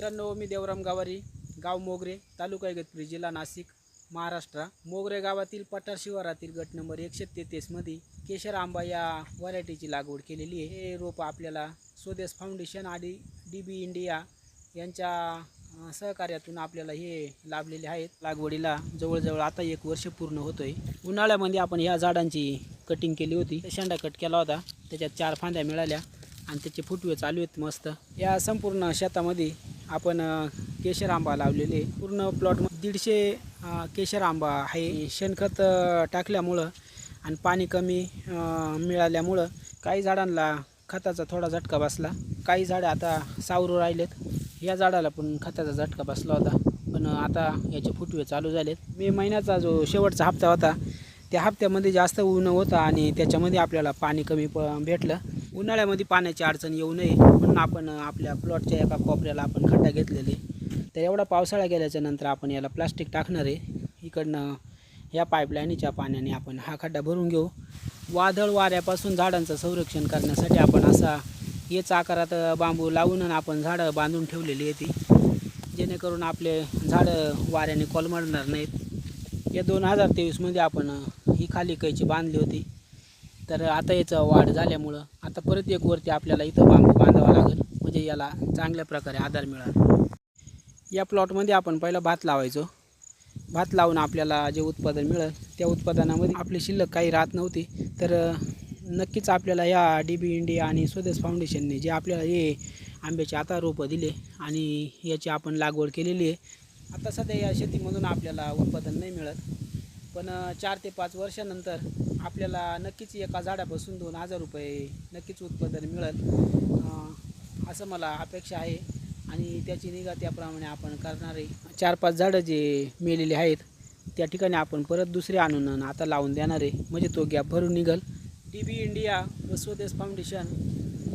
मित्रांनो मी देवराम गावारी गाव मोगरे तालुका इगतपुरी जिल्हा नाशिक महाराष्ट्र. मोगरे गावातील पठार शिवारातील गट नंबर एकशे तेहतीसमध्ये केशर आंबा या व्हरायटीची लागवड केलेली आहे. हे रोप आपल्याला स्वदेश फाउंडेशन आणि डी बी इंडिया यांच्या सहकार्यातून आपल्याला हे लाभलेले आहेत. लागवडीला जवळजवळ आता एक वर्ष पूर्ण होतोय. उन्हाळ्यामध्ये आपण ह्या झाडांची कटिंग केली होती. शेंडा कट केला होता. त्याच्यात चार फांद्या मिळाल्या आणि त्याचे फुटवे चालू आहेत मस्त. या संपूर्ण शेतामध्ये आपण केशर आंबा लावलेले पूर्ण प्लॉट दीडशे केशर आंबा आहे. शेणखत टाकल्यामुळं आणि पाणी कमी मिळाल्यामुळं काही झाडांना खताचा थोडा झटका बसला. काही झाडं आता सावरू राहिलेत. या झाडाला पण खताचा झटका बसला होता. पण आता याचे फुटवे चालू झालेत. मे महिन्याचा जो शेवटचा हप्ता होता त्या हप्त्यामध्ये जास्त ऊन होता आणि त्याच्यामध्ये आपल्याला पाणी कमी प भेटलं. उन्हाळ्यामध्ये पाण्याची अडचण येऊ नये म्हणून आपण आपल्या प्लॉटच्या एका कोपऱ्याला आपण खड्डा घेतलेले. तर एवढा पावसाळा गेल्याच्यानंतर आपण याला प्लास्टिक टाकणार आहे. इकडनं या पाईपलाईनीच्या पाण्याने आपण हा खड्डा भरून घेऊ. वादळ वाऱ्यापासून झाडांचं संरक्षण करण्यासाठी आपण असा येच आकारात बांबू लावून आपण झाडं बांधून ठेवलेली आहे ती. जेणेकरून आपले झाडं वाऱ्याने कोलमडणार नाहीत. या दोन हजार तेवीसमध्ये आपण ही खाली कैची बांधली होती. तर आता याचं वाढ झाल्यामुळं आता परत एक वरती आपल्याला इथं बांबू बांधावा लागेल. म्हणजे याला चांगल्या प्रकारे आधार मिळाला. या प्लॉटमध्ये आपण पहिला भात लावायचो. भात लावून आपल्याला जे उत्पादन मिळेल त्या उत्पादनामध्ये आपली शिल्लक काही राहत नव्हती. तर नक्कीच आपल्याला या डी बी इंडिया आणि स्वदेश फाउंडेशनने जे आपल्याला हे आंब्याचे आता रोपं दिले आणि याची आपण लागवड केलेली आहे. आता सध्या या शेतीमधून आपल्याला उत्पादन नाही मिळत. पण चार ते पाच वर्षानंतर आपल्याला नक्कीच एका झाडापासून दोन हजार रुपये नक्कीच उत्पादन मिळेल असं मला अपेक्षा आहे. आणि त्याची निगा त्याप्रमाणे आपण करणार आहे चार पाच झाडं जे मेलेली आहेत त्या ठिकाणी आपण परत दुसरे आणून आता लावून देणार आहे. म्हणजे तो गॅप भरून निघल. डी बी इंडिया व स्वदेश फाउंडेशन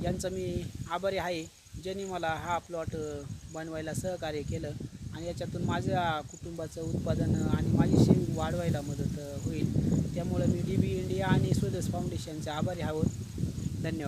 यांचा मी आभारी आहे ज्यांनी मला हा प्लॉट बनवायला सहकार्य केलं. आणि याच्यातून माझ्या कुटुंबाचं उत्पादन आणि माझी सेविंग वाढवायला मदत होईल. त्यामुळं मी डी बी इंडिया आणि स्वदेश फाउंडेशनचे आभारी आहोत. धन्यवाद.